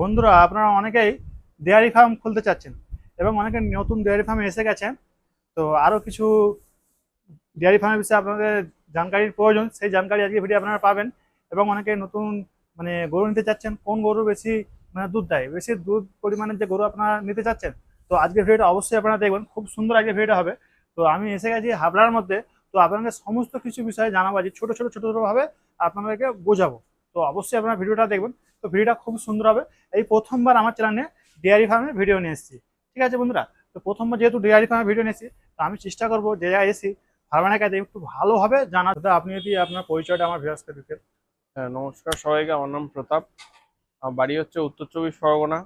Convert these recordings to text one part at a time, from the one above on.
বন্ধুরা, আপনারা অনেকেই ডেয়ারি ফার্ম খুলতে চাচ্ছেন এবং অনেকে নতুন ডেয়ারি ফার্মে এসে গেছেন। তো আরও কিছু ডেয়ারি ফার্মের বিষয়ে আপনাদের জানকারির প্রয়োজন, সেই জানকারি আজকে ভিডিও আপনারা পাবেন এবং অনেকে নতুন মানে গরু নিতে চাচ্ছেন, কোন গরু বেশি মানে দুধ দেয়? বেশি দুধ পরিমাণের যে গরু আপনারা নিতে চাচ্ছেন, তো আজকের ভিডিওটা অবশ্যই আপনারা দেখবেন, খুব সুন্দর আজকে ভিডিওটা হবে। তো আমি এসে গেছি হাবড়ার মধ্যে, তো আপনাদের সমস্ত কিছু বিষয়ে জানাব আজ ছোটো ছোটো ছোটো ছোটোভাবে আপনাদেরকে বোঝাবো। তো অবশ্যই আপনারা ভিডিওটা দেখবেন। তো ভিডিওটা খুব সুন্দর হবে। এই প্রথমবার আমার চ্যানেলে ডেয়ারি ফার্মের ভিডিও নিয়ে এসেছি। ঠিক আছে বন্ধুরা? তো প্রথমবার যেহেতু ডেয়ারি ফার্মের ভিডিও নিয়ে এসেছি তো আমি চেষ্টা করব যে জায়গায় এসি ফার্মের কাছে একটু ভালোভাবে জানা দাদা আপনি যদি আপনার পরিচয়টা আমার ভিউয়ার্সকে দিতেন। হ্যাঁ নমস্কার সবাইকে। আমার নাম প্রতাপ। আমার বাড়ি হচ্ছে উত্তর চব্বিশ পরগনা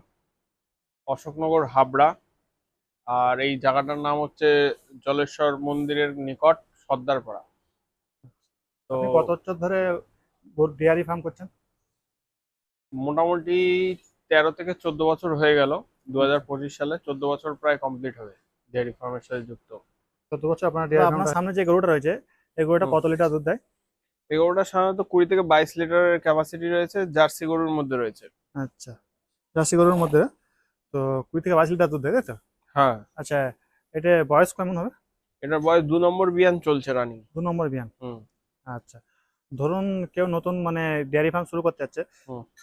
অশোকনগর হাবড়া। আর এই জায়গাটার নাম হচ্ছে জলেশ্বর মন্দিরের নিকট সর্দারপাড়া। তো কত বছর ধরে ডেয়ারি ফার্ম করছেন? মোটামুটি তেরো থেকে চোদ্দ বছর হয়ে গেল। দু হাজার পঁচিশ সালে চোদ্দ বছর প্রায় কমপ্লিট হবে ডেয়ারি ফার্মের সাথে যুক্ত। চোদ্দ বছর আপনার আপনার সামনে যে গরুটা রয়েছে এই গরুটা কত লিটার দুধ দেয়? এই গরুটা সাধারণত কুড়ি থেকে বাইশ লিটারের ক্যাপাসিটি রয়েছে জার্সি গরুর মধ্যে রয়েছে। আচ্ছা জার্সি গরুর মধ্যে? তো কুড়ি থেকে বাইশ লিটার দুধ দেয় তাই তো? হ্যাঁ। আচ্ছা এটা বয়স কেমন হবে? এটার বয়স দু নম্বর বিয়ান চলছে রানিং দু নম্বর বিয়ান। হুম। আচ্ছা ধরুন কেউ নতুন মানে ডেয়ারি ফার্ম শুরু করতে যাচ্ছে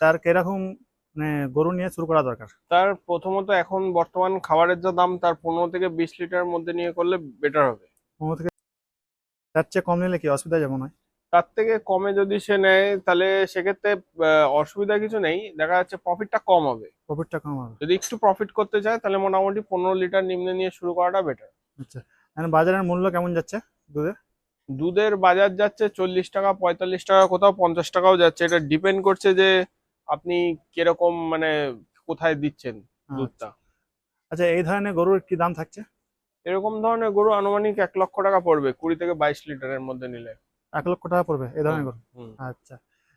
তার কীরকম মানে গরু নিয়ে শুরু করা দরকার? তার প্রথমত এখন বর্তমান খাবারের যা দাম তার পনেরো থেকে বিশ লিটার মধ্যে নিয়ে করলে বেটার হবে। পনেরো থেকে তার চেয়ে কম নিলে কি অসুবিধা যেমন হয়? তার থেকে কমে যদি সে নেয় তাহলে সেক্ষেত্রে অসুবিধা কিছু নেই। দেখা যাচ্ছে প্রফিটটা কম হবে। প্রফিটটা কম হবে। যদি একটু প্রফিট করতে চায় তাহলে মোটামুটি পনেরো লিটার নিম্নে নিয়ে শুরু করাটা বেটার আচ্ছা মানে বাজারের মূল্য কেমন যাচ্ছে দুধের? দুধের বাজার যাচ্ছে চল্লিশ টাকা পঁয়তাল্লিশ টাকা কোথাও পঞ্চাশ টাকাও যাচ্ছে। এটা ডিপেন্ড করছে যে আপনি কীরকম মানে কোথায় দিচ্ছেন দুধটা। আচ্ছা এই ধরনের গরুর কি দাম থাকছে? এরকম ধরনের গরু আনুমানিক এক লক্ষ টাকা পড়বে কুড়ি থেকে বাইশ লিটারের মধ্যে নিলে। এক লক্ষ টাকা পড়বে এই ধরনের গরু? আচ্ছা।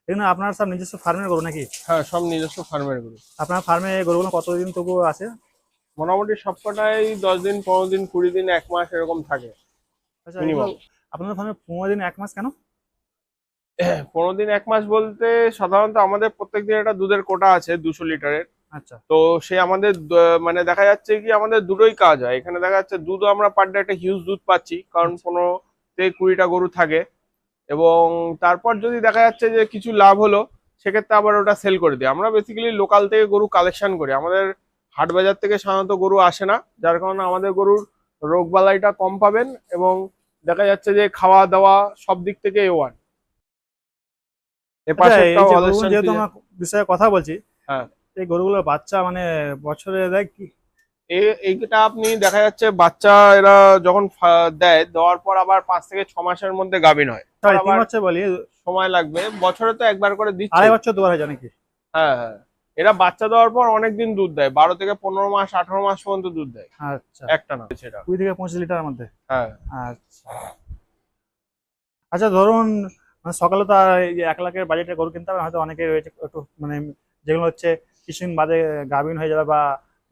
এগুলো আপনার সব নিজস্ব ফার্মের গরু নাকি? হ্যাঁ সব নিজস্ব ফার্মের গরু। আপনার ফার্মে গরুগুলো কতদিন তবু আছে? মোটামুটি সবকটাই দশ দিন পনেরো দিন কুড়ি দিন এক মাস এরকম থাকে। আচ্ছা আপনার ফার্মে পনেরো দিন এক মাস কেন? পনেরো দিন এক মাস বলতে সাধারণত আমাদের প্রত্যেক দিন একটা দুধের কোটা আছে দুশো লিটারের। আচ্ছা। তো সে আমাদের মানে দেখা যাচ্ছে কি আমাদের দুটোই কাজ হয়। এখানে দেখা যাচ্ছে দুধও আমরা পার ডে একটা হিউজ দুধ পাচ্ছি কারণ আচ্ছা। পনেরো থেকে কুড়িটা গরু থাকে। এবং তারপর যদি দেখা যাচ্ছে যে কিছু লাভ হলো সেক্ষেত্রে আবার ওটা সেল করে দিই। আমরা বেসিক্যালি লোকাল থেকে গরু কালেকশন করি। আমাদের হাট বাজার থেকে সাধারণত গরু আসে না। যার কারণে আমাদের গরুর রোগ বালাইটা কম পাবেন এবং দেখা যাচ্ছে যে খাওয়া দাওয়া সব দিক থেকে এ ওয়ান আচ্ছা, যেহেতু আমরা বিষয়ে কথা বলছি হ্যাঁ। এই গরুগুলোর বাচ্চা মানে বছরে দেয় কি? এইটা আপনি দেখা যাচ্ছে বাচ্চা এরা যখন দেয় দেওয়ার পর আবার পাঁচ থেকে ছ মাসের মধ্যে গাভিন হয়। বলি। সময় লাগবে। বছরে তো একবার করে দিচ্ছে। আড়াই বছর দুবার হয়ে নাকি? হ্যাঁ হ্যাঁ। এরা বাচ্চা দেওয়ার পর অনেক দিন দুধ দেয়। বারো থেকে পনেরো মাস আঠারো মাস পর্যন্ত দুধ দেয়। আচ্ছা। একটা না সেটা। কুড়ি থেকে পঁচিশ লিটারের মধ্যে? হ্যাঁ। আচ্ছা। আচ্ছা ধরুন মানে সকালে তো এই এক লাখের বাজেটে গরু কিনতে হবে হয়তো অনেকে রয়েছে একটু মানে যেগুলো হচ্ছে কিছুদিন বাদে গাভিন হয়ে যাবে বা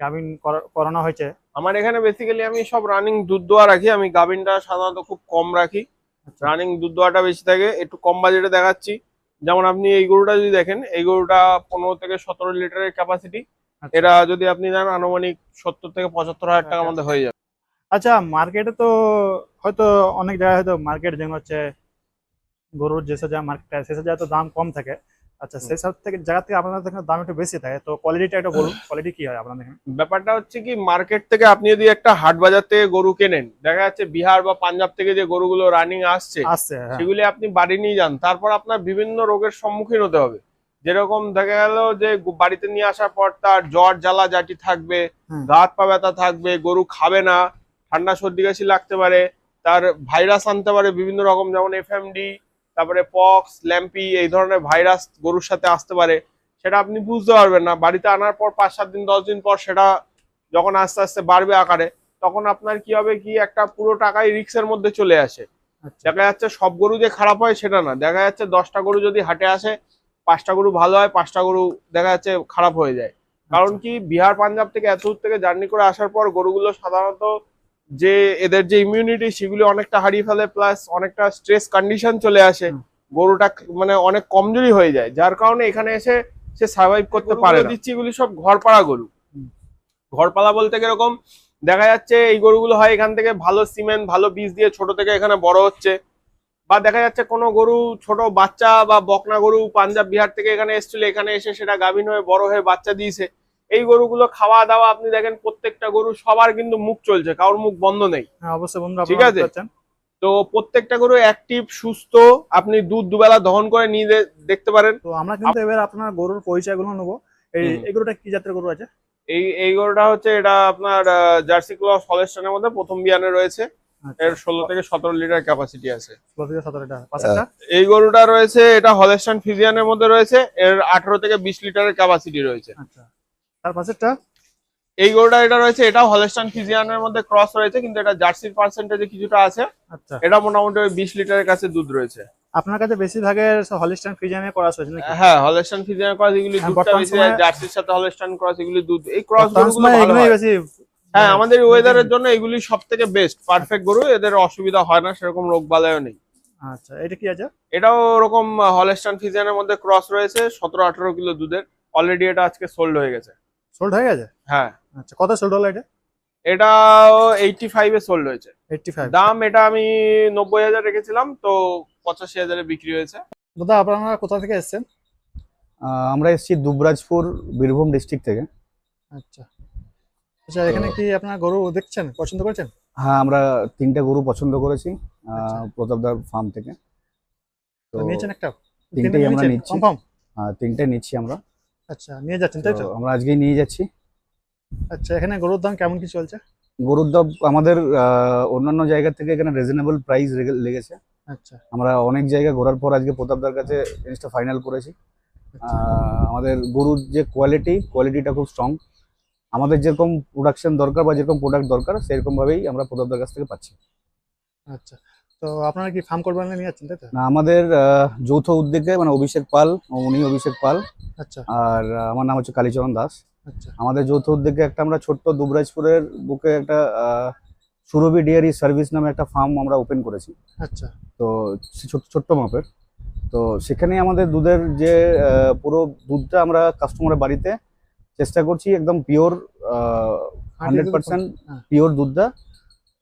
গাভিন করা- করানো হয়েছে। আমার এখানে বেসিক্যালি আমি সব রানিং দুধ দোয়া রাখি। আমি গাভিনটা সাধারণত খুব কম রাখি। আচ্ছা। রানিং দুধ দোয়াটা বেশি থাকে। একটু কম বাজেটে দেখাচ্ছি। যেমন আপনি এই গরুটা যদি দেখেন এই গরুটা পনেরো থেকে সতেরো লিটারের ক্যাপাসিটি আচ্ছা। এটা যদি আপনি নেন আনুমানিক সত্তর থেকে পঁচাত্তর হাজার টাকার মধ্যে হয়ে যাবে। আচ্ছা মার্কেটে তো হয়তো অনেক জায়গায় হয়তো মার্কেট যেমন হচ্ছে গরুর যেসব যা মার্কেট সেসব জায়গায় তো দাম কম থাকে। আচ্ছা। সেই সব থেকে জায়গা থেকে আপনাদের এখানে দাম একটু বেশি থাকে তো কোয়ালিটিটা একটু বলুন কোয়ালিটি কি হয় আপনাদের এখানে ব্যাপারটা হচ্ছে কি মার্কেট থেকে আপনি যদি একটা হাট বাজার থেকে গরু কেনেন দেখা যাচ্ছে বিহার বা পাঞ্জাব থেকে যে গরুগুলো রানিং আসছে হ্যাঁ সেগুলি আপনি বাড়ি নিয়ে যান তারপর আপনার বিভিন্ন রোগের সম্মুখীন হতে হবে যেরকম দেখা গেল যে বাড়িতে নিয়ে আসার পর তার জ্বর জ্বালা জাটি থাকবে হুম। গা হাত পা ব্যথা থাকবে গরু খাবে না ঠান্ডা সর্দি কাশি লাগতে পারে তার ভাইরাস আনতে পারে বিভিন্ন রকম যেমন এফএমডি তারপরে পক্স ল্যাম্পি এই ধরনের ভাইরাস গরুর সাথে আসতে পারে সেটা আপনি বুঝতে পারবেন না। বাড়িতে আনার পর পাঁচ সাত দিন দশ দিন পর সেটা যখন আস্তে আস্তে বাড়বে আকারে তখন আপনার কি হবে কি একটা পুরো টাকাই রিক্সের মধ্যে চলে আসে। আচ্ছা। দেখা যাচ্ছে সব গরু যে খারাপ হয় সেটা না। দেখা যাচ্ছে দশটা গরু যদি হাটে আসে পাঁচটা গরু ভালো হয় পাঁচটা গরু দেখা যাচ্ছে খারাপ হয়ে যায়। কারণ কি বিহার পাঞ্জাব থেকে এত দূর থেকে জার্নি করে আসার পর গরুগুলো সাধারণত যে এদের যে ইমিউনিটি সেগুলি অনেকটা হারিয়ে ফেলে প্লাস অনেকটা স্ট্রেস কন্ডিশন চলে আসে গরুটা মানে অনেক কমজোরি হয়ে যায় যার কারণে এখানে এসে সে সার্ভাইভ করতে পারে দিচ্ছি এগুলি সব ঘরপাড়া গরু। ঘরপালা বলতে কীরকম? দেখা যাচ্ছে এই গরুগুলো হয় এখান থেকে ভালো সিমেন্ট ভালো বীজ দিয়ে ছোট থেকে এখানে বড় হচ্ছে বা দেখা যাচ্ছে কোনো গরু ছোট বাচ্চা বা বকনা গরু পাঞ্জাব বিহার থেকে এখানে এসেছিল এখানে এসে সেটা গাভীন হয়ে বড় হয়ে বাচ্চা দিয়েছে। এই গরুগুলো খাওয়া দাওয়া আপনি দেখেন প্রত্যেকটা গরু সবার কিন্তু মুখ চলছে কারোর মুখ বন্ধ নেই। হ্যাঁ অবশ্যই ঠিক আছে। তো প্রত্যেকটা গরু অ্যাক্টিভ সুস্থ আপনি দুধ দুবেলা দহন করে নিয়ে দেখতে পারেন। তো আমরা কিন্তু এবার আপনার গরুর পরিচয়গুলো নেব। এই এই গরুটা কি জাতের গরু আছে? এই এই গরুটা হচ্ছে এটা আপনার জার্সি ক্লস হলস্টনের মধ্যে প্রথম বিয়ানে রয়েছে। আচ্ছা। এর ষোলো থেকে সতেরো লিটার ক্যাপাসিটি আছে। এই গরুটা রয়েছে এটা হলস্টন ফিজিয়ানের মধ্যে রয়েছে এর আঠারো থেকে বিশ লিটারের ক্যাপাসিটি রয়েছে। আচ্ছা। তার পাশেরটা? এই গরুটা এটা রয়েছে এটা হলস্টন ফিজিয়ানের মধ্যে ক্রস রয়েছে কিন্তু এটা জার্সির পার্সেন্টেজে কিছুটা আছে। আচ্ছা। এটা মোটামুটি ওই বিশ লিটারের কাছে দুধ রয়েছে। আপনার কাছে বেশিরভাগের হলিস্টান ফ্রিজিয়ানে ক্রস হয়েছে নাকি? হ্যাঁ হলস্টন ফিজিয়ান ক্রস এগুলি হ্যাঁ, দুধটা বেশি জার্সির সাথে হলস্টন ক্রস এগুলি দুধ। এই ক্রস গরুগুলো ভালো বেশি হ্যাঁ আমাদের ওয়েদারের জন্য এগুলি সব থেকে বেস্ট পারফেক্ট গরু এদের অসুবিধা হয় না সেরকম রোগ বালাইও নেই। আচ্ছা এটা কি আছে? এটাও ওরকম হলস্টান ফিজিয়ানের মধ্যে ক্রস রয়েছে সতেরো আঠারো কিলো দুধের অলরেডি এটা আজকে সোল্ড হয়ে গেছে। সোল্ড হয়ে গেছে? হ্যাঁ। আচ্ছা কত সোল্ড হলো এটা? এটা এইটটি ফাইভে সোল্ড হয়েছে। এইটটি ফাইভ দাম এটা আমি নব্বই হাজার রেখেছিলাম তো পঁচাশি হাজারে বিক্রি হয়েছে। দাদা আপনারা কোথা থেকে এসেছেন? আমরা এসেছি দুবরাজপুর বীরভূম ডিস্ট্রিক্ট থেকে। আচ্ছা। আচ্ছা এখানে কি আপনার গরু দেখছেন পছন্দ করেছেন? হ্যাঁ আমরা তিনটে গরু পছন্দ করেছি আচ্ছা। প্রতাপদার ফার্ম থেকে। তো নিয়েছেন একটা? তিনটেই আমরা নিচ্ছি। কনফার্ম আহ, তিনটে নিচ্ছি আমরা। আচ্ছা নিয়ে যাচ্ছেন তাই তো? আমরা আজকেই নিয়ে যাচ্ছি। আচ্ছা এখানে গরুর দাম কেমন কি চলছে? গরুর দাম আমাদের অন্যান্য জায়গা থেকে এখানে রিজনেবল প্রাইস লেগেছে। আচ্ছা। আমরা অনেক জায়গা ঘোরার পর আজকে প্রতাপদার কাছে জিনিসটা ফাইনাল করেছি। আচ্ছা। আমাদের গরুর যে কোয়ালিটি কোয়ালিটিটা খুব স্ট্রং আমাদের যেরকম প্রোডাকশন দরকার বা যেরকম প্রোডাক্ট দরকার সেরকম ভাবেই আমরা প্রতাপদার কাছ থেকে পাচ্ছি। আচ্ছা। তো আপনারা কি ফার্ম করবেন নিয়ে যাচ্ছেন তাই তো? না আমাদের যৌথ উদ্যোগে মানে অভিষেক পাল উনি অভিষেক পাল আচ্ছা। আর আমার নাম হচ্ছে কালীচরণ দাস। আচ্ছা। আমাদের যৌথ উদ্যোগে একটা আমরা ছোট্ট দুবরাজপুরের বুকে একটা সুরভি ডেয়ারি সার্ভিস নামে একটা ফার্ম আমরা ওপেন করেছি। আচ্ছা। তো ছোট্ট মাপের। তো সেখানে আমাদের দুধের যে পুরো দুধটা আমরা কাস্টমারের বাড়িতে চেষ্টা করছি একদম পিওর হান্ড্রেড পার্সেন্ট হ্যাঁ। পিওর দুধটা।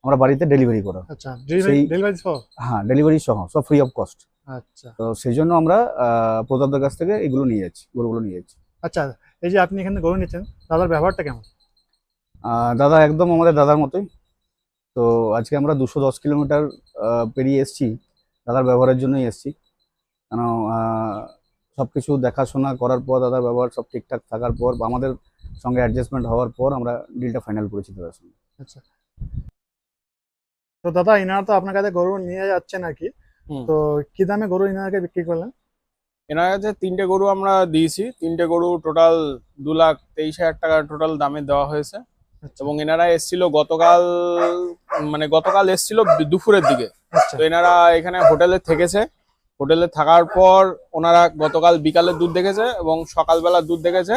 আমরা বাড়িতে ডেলিভারি করা। আচ্ছা ডেলিভারি সহ? হ্যাঁ ডেলিভারি সহ সব ফ্রি অফ কস্ট আচ্ছা। তো সেই জন্য আমরা প্রতাপদার কাছ থেকে এগুলো নিয়ে যাচ্ছি গরুগুলো নিয়ে যাচ্ছি। আচ্ছা এই যে আপনি এখানে গরু নিচ্ছেন দাদার ব্যবহারটা কেমন? দাদা একদম আমাদের দাদার মতোই। তো আজকে আমরা দুশো দশ কিলোমিটার পেরিয়ে এসেছি দাদার ব্যবহারের জন্যই এসেছি। কেন সব কিছু দেখাশোনা করার পর দাদার ব্যবহার সব ঠিকঠাক থাকার পর বা আমাদের সঙ্গে অ্যাডজাস্টমেন্ট হওয়ার পর আমরা ডিলটা ফাইনাল করেছি দাদার সঙ্গে। আচ্ছা। তো দাদা ইনারা তো আপনার কাছে গরু নিয়ে যাচ্ছেন আর কি তো কি দামে গরু ইনারকে বিক্রি করলেন? এনার কাছে তিনটে গরু আমরা দিয়েছি তিনটে গরু টোটাল দু লাখ তেইশ হাজার টাকা টোটাল দামে দেওয়া হয়েছে। আচ্ছা। এবং এনারা এসছিল গতকাল মানে গতকাল এসছিল দুপুরের দিকে। আচ্ছা। তো এনারা এখানে হোটেলে থেকেছে। হোটেলে থাকার পর ওনারা গতকাল বিকালে দুধ দেখেছে এবং সকালবেলা দুধ দেখেছে।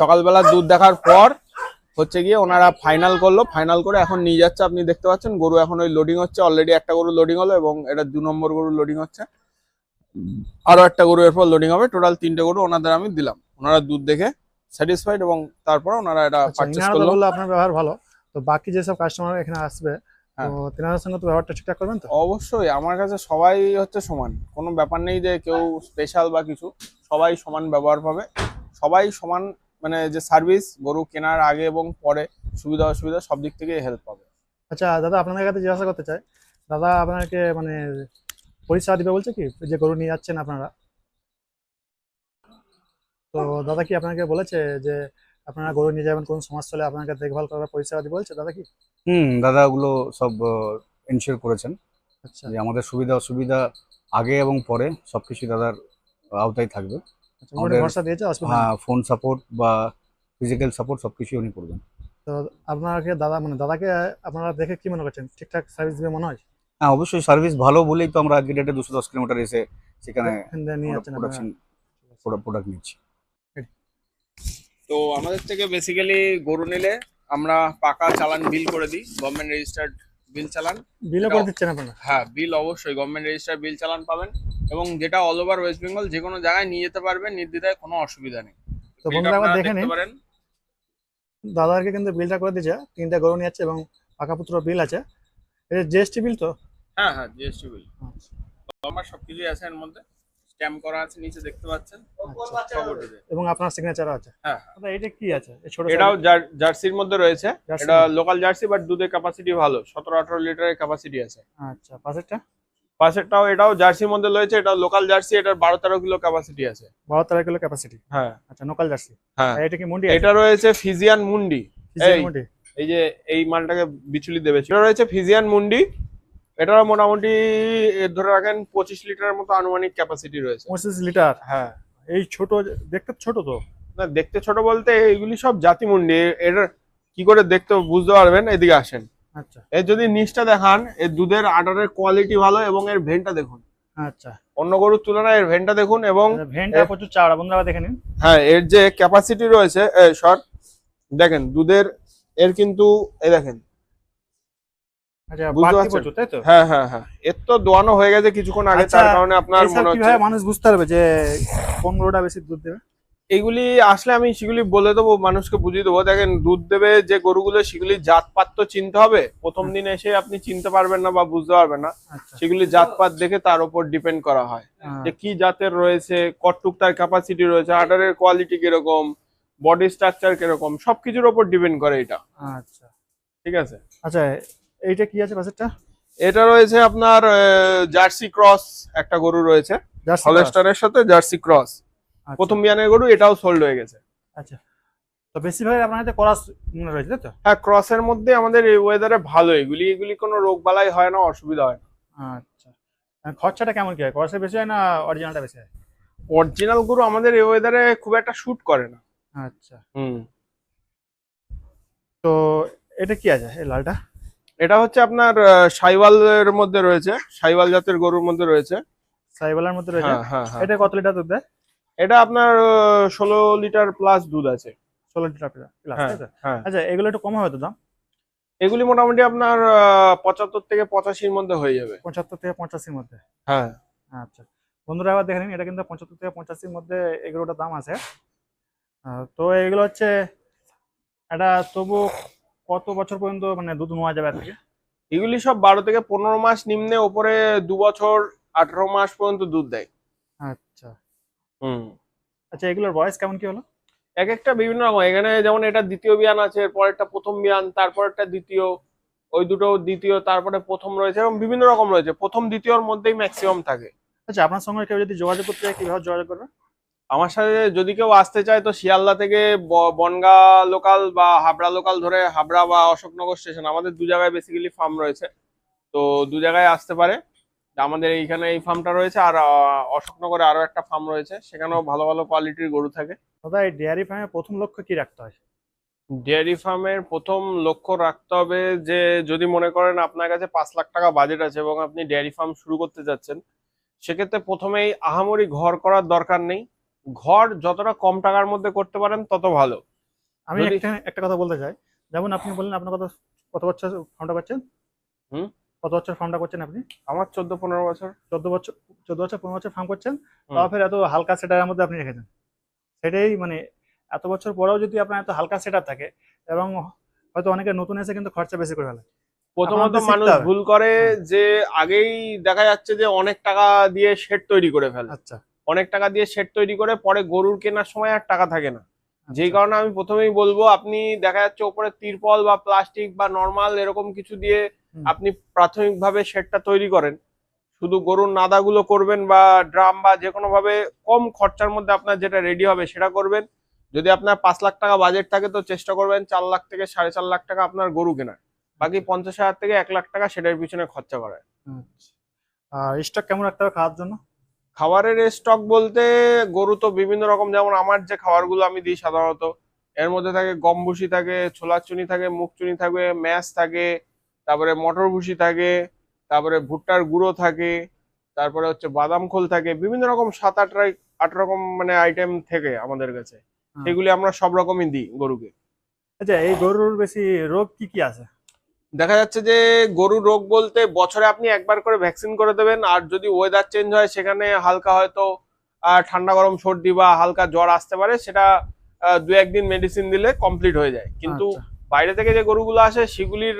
সকালবেলা দুধ দেখার পর হচ্ছে গিয়ে ওনারা ফাইনাল করল ফাইনাল করে এখন নিয়ে যাচ্ছে আপনি দেখতে পাচ্ছেন গরু এখন ওই লোডিং হচ্ছে অলরেডি একটা গরু লোডিং হলো এবং এটা দু নম্বর গরু লোডিং হচ্ছে। আরও একটা গরু এরপর লোডিং হবে টোটাল তিনটে গরু ওনাদের আমি দিলাম। ওনারা দুধ দেখে স্যাটিসফাইড এবং তারপর ওনারা এটা আচ্ছা পারচেস করল। আপনার ব্যবহার ভালো তো বাকি যেসব কাস্টমার এখানে আসবে হ্যাঁ। তো তেনাদের সঙ্গে তো ব্যবহারটা ঠিকঠাক করবেন তো? অবশ্যই আমার কাছে সবাই হচ্ছে সমান কোনো ব্যাপার নেই যে কেউ স্পেশাল বা কিছু সবাই সমান ব্যবহার পাবে সবাই সমান মানে যে সার্ভিস গরু কেনার আগে এবং পরে সুবিধা অসুবিধা সব দিক থেকে হেল্প পাবে। আচ্ছা দাদা আপনাদের কাছে জিজ্ঞাসা করতে চাই দাদা আপনাকে মানে পরিষেবা দিবে বলছে কি যে গরু নিয়ে যাচ্ছেন আপনারা? তো দাদা কি আপনাকে বলেছে যে আপনারা গরু নিয়ে যাবেন কোন সমস্যা হলে আপনাকে দেখভাল করার পরিষেবা দিবে বলছে দাদা কি? হুম দাদা ওগুলো সব এনশিওর করেছেন। আচ্ছা। যে আমাদের সুবিধা অসুবিধা আগে এবং পরে সবকিছু দাদার আওতায় থাকবে। আচ্ছা, দিয়েছে অসুবিধা নেই। হ্যাঁ ফোন সাপোর্ট বা ফিজিক্যাল সাপোর্ট সবকিছু উনি করবেন। তো আপনাকে দাদা মানে দাদাকে আপনারা দেখে কি মনে করছেন? ঠিকঠাক সার্ভিস দিবে মনে হয়? হ্যাঁ অবশ্যই সার্ভিস ভালো বলেই তো আমরা আজকে ডেটে দুশো দশ কিলোমিটার এসে সেখানে নিয়ে যাচ্ছেন আপনারা। প্রোডাকশন প্রোডাক্ট নিচ্ছি। তো আমাদের থেকে বেসিক্যালি গরু নিলে আমরা পাকা চালান বিল করে দিই গভর্নমেন্ট রেজিস্টার্ড বিল চালান বিলও করে দিচ্ছেন আপনারা? হ্যাঁ বিল অবশ্যই গভর্নমেন্ট রেজিস্টার বিল চালান পাবেন এবং যেটা অল ওভার ওয়েস্ট বেঙ্গল যে কোনো জায়গায় নিয়ে যেতে পারবেন নির্দ্বিধায় কোনো অসুবিধা নেই। তো বন্ধুরা আবার দেখে দেখতে নিন। পারেন। দাদাকে কিন্তু বিলটা করে দিয়েছে তিনটা গরু নিয়ে এবং পাকাপুত্র বিল আছে। এটা জিএসটি বিল তো? হ্যাঁ হ্যাঁ জিএসটি বিল। আচ্ছা। আমার সবকিছুই আছে এর মধ্যে। স্ট্যাম্প করা আছে নিচে দেখতে পাচ্ছেন। এবং আপনার সিগনেচারও আছে? হ্যাঁ এটা কি আছে? এটাও জার্সির মধ্যে রয়েছে। এটা লোকাল জার্সি বাট দুধের ক্যাপাসিটি ভালো। সতেরো আঠারো লিটারের ক্যাপাসিটি আছে। আচ্ছা পাশেরটা? পাশেরটাও এটাও জার্সির মধ্যে রয়েছে। এটা লোকাল জার্সি এটার বারো তেরো কিলো ক্যাপাসিটি আছে। বারো তেরো কিলো ক্যাপাসিটি হ্যাঁ। আচ্ছা লোকাল জার্সি। হ্যাঁ। এটা কি মুন্ডি এটা রয়েছে ফিজিয়ান মুন্ডি। এই। মুন্ডি। এই যে এই মালটাকে বিচুলি দেবে। এটা রয়েছে ফিজিয়ান মুন্ডি। এটার মোটামুটি ধরে রাখেন পঁচিশ লিটারের মতো আনুমানিক ক্যাপাসিটি রয়েছে। পঁচিশ লিটার? হ্যাঁ। এই ছোট দেখতে ছোট তো? না দেখতে ছোট বলতে এইগুলি সব জাতি মুন্ডি এর কি করে দেখতে বুঝতে পারবেন? এদিকে আসেন। আচ্ছা। এর যদি নিচটা দেখান এর দুধের আটারের কোয়ালিটি ভালো এবং এর ভেনটা দেখুন। আচ্ছা। অন্য গরুর তুলনায় এর ভেনটা দেখুন এবং ভেনটা প্রচুর চাওড়া। বন্ধুরা দেখে নিন। হ্যাঁ এর যে ক্যাপাসিটি রয়েছে শর্ট দেখেন দুধের এর কিন্তু এই দেখেন আচ্ছা বুঝতে বাড়তি পারছেন? প্রচুর তাই তো হ্যাঁ হ্যাঁ হ্যাঁ। এর তো দোয়ানো হয়ে গেছে কিছুক্ষণ আগে আচ্ছা, তার কারণে আপনার মনে হচ্ছে মানুষ বুঝতে পারবে যে কোন গরুটা বেশি দুধ দেবে? আসলে আমি সেগুলি বলে দেবো মানুষকে বুঝিয়ে দেবো। দেখেন দুধ দেবে যে গরুগুলো সেগুলি জাতপাত তো চিনতে হবে। প্রথম দিন এসে আপনি চিনতে পারবেন না বা বুঝতে পারবেন না। আচ্ছা। সেগুলি জাতপাত দেখে তার উপর ডিপেন্ড করা হয়। যে কি জাতের রয়েছে কতটুক তার ক্যাপাসিটি রয়েছে আটারের কোয়ালিটি কীরকম বডি স্ট্রাকচার কীরকম সবকিছুর উপর ডিপেন্ড করে এটা। আচ্ছা। ঠিক আছে? আচ্ছা এইটা কি আছে পাশেরটা এটা রয়েছে আপনার জার্সি ক্রস একটা গরু রয়েছে। হলস্টারের সাথে জার্সি ক্রস। আচ্ছা, প্রথম বিয়ানের গরু এটাও সোল্ড হয়ে গেছে। আচ্ছা। তো বেশিরভাগ আপনার হাতে করাস রয়েছে তাই তো? হ্যাঁ ক্রসের মধ্যে আমাদের এই ওয়েদারে ভালো এগুলি এগুলি কোনো রোগ বালাই হয় না অসুবিধা হয় না। আচ্ছা। খরচাটা কেমন কি হয়? করাসে বেশি হয় না অরিজিনালটা বেশি হয়? অরিজিনাল গরু আমাদের এই ওয়েদারে খুব একটা শুট করে না। আচ্ছা। হুম। তো এটা কি আছে এই লালটা? এটা হচ্ছে আপনার সাইওয়ালের মধ্যে রয়েছে সাইওয়াল জাতের গরুর মধ্যে রয়েছে। সাইবালার মধ্যে রয়েছে? হ্যাঁ হ্যাঁ হ্যাঁ। এটা কত লিটার দুধ দেয়? এটা আপনার ষোলো লিটার প্লাস দুধ আছে। ষোলো লিটার প্লাস আচ্ছা এগুলো একটু কম হবে তো দাম? এগুলি মোটামুটি আপনার পঁচাত্তর থেকে পঁচাশির মধ্যে হয়ে যাবে। পঁচাত্তর থেকে পঁচাশির মধ্যে? হ্যাঁ। আচ্ছা। বন্ধুরা আবার দেখে নিন এটা কিন্তু পঁচাত্তর থেকে পঁচাশির মধ্যে এগুলোটার দাম আছে। তো এগুলো হচ্ছে এটা তবু কত বছর পর্যন্ত মানে দুধ নেওয়া যাবে থেকে এগুলি সব বারো থেকে পনেরো মাস নিম্নে ওপরে দু বছর আঠারো মাস পর্যন্ত দুধ দেয়। আচ্ছা। হুম। আচ্ছা এগুলোর বয়স কেমন কি হলো? এক একটা বিভিন্ন রকম এখানে যেমন এটা দ্বিতীয় বিয়ান আছে এরপরেরটা প্রথম বিয়ান তারপরেরটা দ্বিতীয় ওই দুটো দ্বিতীয় তারপরে প্রথম রয়েছে এবং বিভিন্ন রকম রয়েছে প্রথম দ্বিতীয়র মধ্যেই ম্যাক্সিমাম থাকে। আচ্ছা আপনার সঙ্গে কেউ যদি যোগাযোগ করতে চায় কীভাবে যোগাযোগ করবে? আমার সাথে যদি কেউ আসতে চায় তো শিয়ালদা থেকে বনগা লোকাল বা হাবড়া লোকাল ধরে হাবড়া বা অশোকনগর স্টেশন আমাদের দু জায়গায় বেসিক্যালি ফার্ম রয়েছে। তো দু জায়গায় আসতে পারে। আমাদের এইখানে এই ফার্মটা রয়েছে আর অশোকনগরে আরও একটা ফার্ম রয়েছে। সেখানেও ভালো ভালো কোয়ালিটির গরু থাকে। দাদা এই ডেয়ারি ফার্মের প্রথম লক্ষ্য কি রাখতে হয়? ডেয়ারি ফার্মের প্রথম লক্ষ্য রাখতে হবে যে যদি মনে করেন আপনার কাছে পাঁচ লাখ টাকা বাজেট আছে এবং আপনি ডেয়ারি ফার্ম শুরু করতে যাচ্ছেন সেক্ষেত্রে প্রথমেই আহামরি ঘর করার দরকার নেই। ঘর যতটা কম টাকার মধ্যে করতে পারেন তত ভালো। আমি একটা একটা কথা বলতে চাই। যেমন আপনি বললেন আপনার কথা কত বছর ফার্মটা করছেন হুম? কত বছর ফার্মটা করছেন আপনি? আমার চোদ্দ পনেরো বছর। চোদ্দ বছর চোদ্দ বছর পনেরো বছর ফার্ম করছেন। তাও ফের এত হালকা সেটার মধ্যে আপনি রেখেছেন। সেটাই মানে এত বছর পরেও যদি আপনার এত হালকা সেটার থাকে এবং হয়তো অনেকে নতুন এসে কিন্তু খরচা বেশি করে ফেলে। প্রথমত মানুষ ভুল করে হ্যাঁ। যে আগেই দেখা যাচ্ছে যে অনেক টাকা দিয়ে শেড তৈরি করে ফেলে। আচ্ছা। অনেক টাকা দিয়ে শেড তৈরি করে পরে গরুর কেনার সময় আর টাকা থাকে না যেই আচ্ছা। কারণে আমি প্রথমেই বলব আপনি দেখা যাচ্ছে ওপরে তিরপল বা প্লাস্টিক বা নর্মাল এরকম কিছু দিয়ে। আপনি প্রাথমিকভাবে শেডটা তৈরি করেন শুধু গরুর নাদাগুলো করবেন বা ড্রাম বা যে ভাবে কম খরচার মধ্যে আপনার যেটা রেডি হবে সেটা করবেন যদি আপনার পাঁচ লাখ টাকা বাজেট থাকে তো চেষ্টা করবেন চার লাখ থেকে সাড়ে চার লাখ টাকা আপনার গরু কেনার বাকি পঞ্চাশ হাজার থেকে এক লাখ টাকা সেটার পিছনে খরচা করায় আচ্ছা। আর স্টক কেমন রাখতে হবে খাওয়ার জন্য খাবারের স্টক বলতে গরু তো বিভিন্ন রকম যেমন আমার যে খাবারগুলো আমি দিই সাধারণত এর মধ্যে থাকে গম ভুসি থাকে ছোলার চুনি থাকে মুগ চুনি থাকে ম্যাশ থাকে তারপরে মটর ভুসি থাকে তারপরে ভুট্টার গুঁড়ো থাকে তারপরে হচ্ছে বাদাম খোল থাকে বিভিন্ন রকম সাত আট আট রকম মানে আইটেম থেকে আমাদের কাছে। হ্যাঁ। সেগুলি আমরা সব রকমই দিই গরুকে। আচ্ছা এই গরুর বেশি রোগ কি কি আছে? দেখা যাচ্ছে যে গরুর রোগ বলতে বছরে আপনি একবার করে ভ্যাকসিন করে দেবেন আর যদি ওয়েদার চেঞ্জ হয় সেখানে হালকা হয়তো ঠান্ডা গরম সর্দি বা হালকা জ্বর আসতে পারে সেটা দু একদিন মেডিসিন দিলে কমপ্লিট হয়ে যায়। কিন্তু আচ্ছা, বাইরে থেকে যে গরুগুলো আসে সেগুলির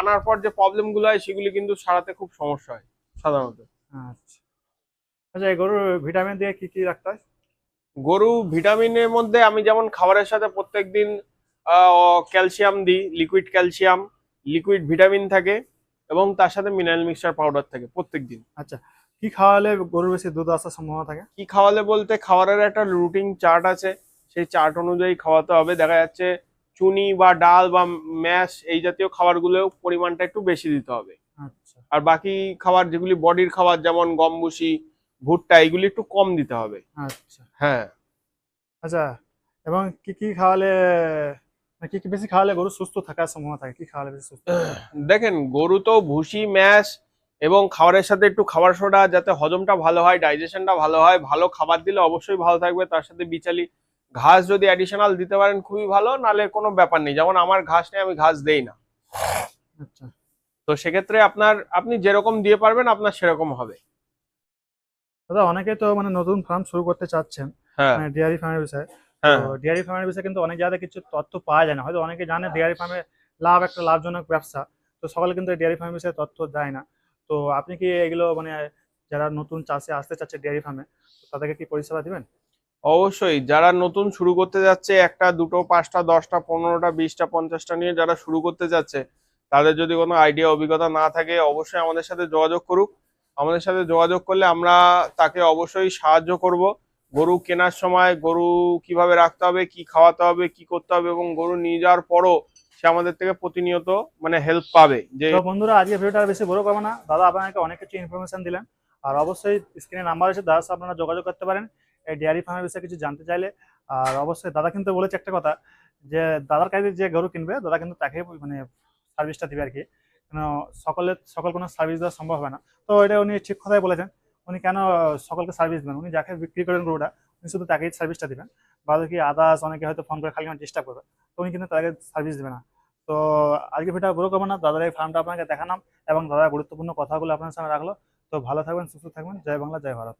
আনার পর যে প্রবলেমগুলো হয় সেগুলি কিন্তু সারাতে খুব সমস্যা হয় সাধারণত। আচ্ছা। আচ্ছা গরুর ভিটামিন দিয়ে কি কি রাখতে হয়? গরু ভিটামিনের মধ্যে আমি যেমন খাবারের সাথে প্রত্যেকদিন ক্যালসিয়াম দিই লিকুইড ক্যালসিয়াম লিকুইড ভিটামিন থাকে এবং তার সাথে মিনারেল মিক্সচার পাউডার থাকে প্রত্যেকদিন। কি খাওয়ালে গরুর বেশি দুধ আসার সম্ভাবনা থাকে? কি খাওয়ালে বলতে খাওয়ারের একটা রুটিন চার্ট আছে সেই চার্ট অনুযায়ী খাওয়াতে হবে। দেখা যাচ্ছে চুনি বা ডাল বা ম্যাশ এই জাতীয় খাবারগুলোও পরিমাণটা একটু বেশি দিতে হবে। আচ্ছা। আর বাকি খাবার যেগুলি বডির খাবার যেমন গম ভুসি ভুট্টা এগুলি একটু কম দিতে হবে। আচ্ছা। হ্যাঁ। আচ্ছা এবং কি কি খাওয়ালে কি কি বেশি খাওয়ালে গরু সুস্থ থাকার সম্ভাবনা থাকে? কি খাওয়ালে বেশি সুস্থ দেখেন গরু তো ভুসি ম্যাশ এবং খাবারের সাথে একটু খাবার সোডা যাতে হজমটা ভালো হয় ডাইজেশনটা ভালো হয় ভালো খাবার দিলে অবশ্যই ভালো থাকবে। তার সাথে বিচালি ঘাস যদি অ্যাডিশনাল দিতে পারেন খুবই ভালো নালে কোনো ব্যাপার নেই। যেমন আমার ঘাস নেই আমি ঘাস দেই না। আচ্ছা। তো সেক্ষেত্রে আপনার আপনি যেরকম দিয়ে পারবেন আপনার সেরকম হবে। দাদা অনেকে তো মানে নতুন ফার্ম শুরু করতে চাচ্ছেন। হ্যাঁ। মানে ডেয়ারি ফার্মের বিষয়ে। তো ডেয়ারি ফার্মের বিষয়ে কিন্তু অনেক জায়গায় কিছু তথ্য পাওয়া যায় না। হয়তো অনেকে জানে ডেয়ারি ফার্মে লাভ একটা লাভজনক ব্যবসা। তো সকলে কিন্তু ডেয়ারি ফার্মের বিষয়ে তথ্য দেয় না। তো আপনি কি এগুলো মানে যারা নতুন চাষে আসতে চাচ্ছে ডেয়ারি ফার্মে তাদেরকে কি পরিষেবা দিবেন? অবশ্যই। যারা নতুন শুরু করতে যাচ্ছে একটা দুটো পাঁচটা দশটা পনেরোটা বিশটা পঞ্চাশটা নিয়ে যারা শুরু করতে যাচ্ছে তাদের যদি কোনো আইডিয়া অভিজ্ঞতা না থাকে অবশ্যই আমাদের সাথে যোগাযোগ করুক। আমাদের সাথে যোগাযোগ করলে আমরা তাকে অবশ্যই সাহায্য করব। গরু কেনার সময় গরু কীভাবে রাখতে হবে, কি খাওয়াতে হবে, কি করতে হবে এবং গরু নিয়ে যাওয়ার পরও সে আমাদের থেকে প্রতিনিয়ত মানে হেল্প পাবে। যে বন্ধুরা, আজকে ভিডিওটা বেশি বড় করব না। দাদা আপনাকে অনেক কিছু ইনফরমেশন দিলেন। আর অবশ্যই স্ক্রিনে নাম্বার আছে দাদার আপনারা যোগাযোগ করতে পারেন। এই ডেয়ারি ফার্মের বিষয়ে কিছু জানতে চাইলে। আর অবশ্যই দাদা কিন্তু বলেছে একটা কথা, যে দাদার কাছে যে গরু কিনবে, দাদা কিন্তু তাকে মানে সার্ভিসটা দিবে আর কি। কেন, সকলের, সকল কোনো সার্ভিস দেওয়া সম্ভব হবে না। তো এটা উনি ঠিক কথাই বলেছেন। উনি কেন সকলকে সার্ভিস দেবেন? উনি যাকে বিক্রি করেন গরুটা, উনি শুধু তাকেই সার্ভিসটা দেবেন। বা কি আদার্স অনেকে হয়তো ফোন করে খালি আমার চেষ্টা করবে। তো উনি কিন্তু তাকে সার্ভিস দেবে না। তো আজকে ভিডিও বড় করব না। দাদার এই ফার্মটা আপনাকে দেখালাম এবং দাদার গুরুত্বপূর্ণ কথাগুলো আপনার সামনে রাখল। তো ভালো থাকবেন, সুস্থ থাকবেন। জয় বাংলা, জয় ভারত।